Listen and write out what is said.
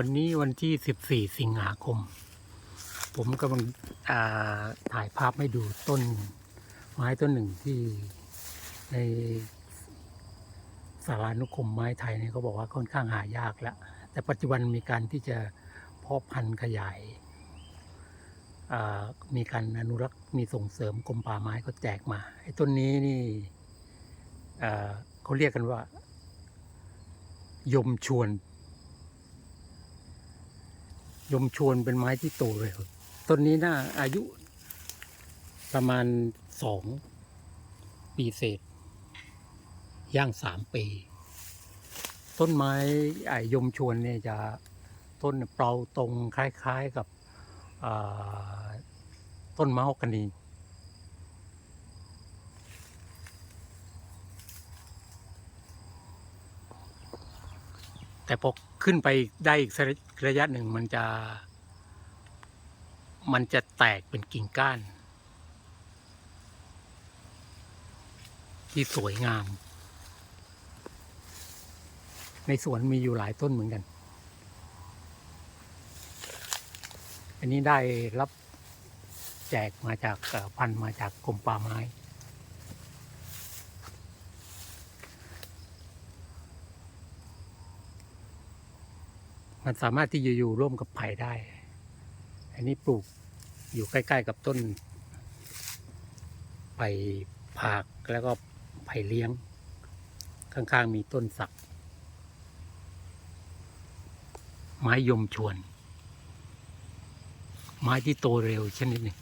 วันนี้วันที่ 14 สิงหาคม ผมกำลังถ่ายภาพให้ดูต้นไม้ต้นหนึ่งที่ในสารานุกรมไม้ไทยเนี่ยเขาบอกว่าค่อนข้างหายากแล้ว แต่ปัจจุบันมีการที่จะเพาะพันธุ์ขยาย มีการอนุรักษ์มีส่งเสริมกรมป่าไม้ก็แจกมาไอ้ต้นนี้นี่เขาเรียกกันว่า ยมชวน ยมชวนเป็นไม้ที่โตเร็วต้นนี้น่าอายุประมาณสองปีเศษ ย่างสามปี ต้นไม้ไอ้ยมชวนเนี่ยจะต้นเปราตรงคล้าย ๆกับต้นมะฮอกกานี แต่พอขึ้นไปได้อีกระยะหนึ่งมันจะ มันจะแตกเป็นกิ่งก้าน ที่สวยงาม ในสวนมีอยู่หลายต้นเหมือนกัน อันนี้ได้รับแจกมาจากพันมาจากกรมป่าไม้ มันสามารถที่จะอยู่ร่วมกับไผ่ได้ อันนี้ปลูกอยู่ใกล้ๆกับต้น ไผ่ผากแล้วก็ไผ่เลี้ยง ข้างๆมีต้นสัก ไม้ยมชวน ไม้ที่โตเร็วชนิดหนึ่ง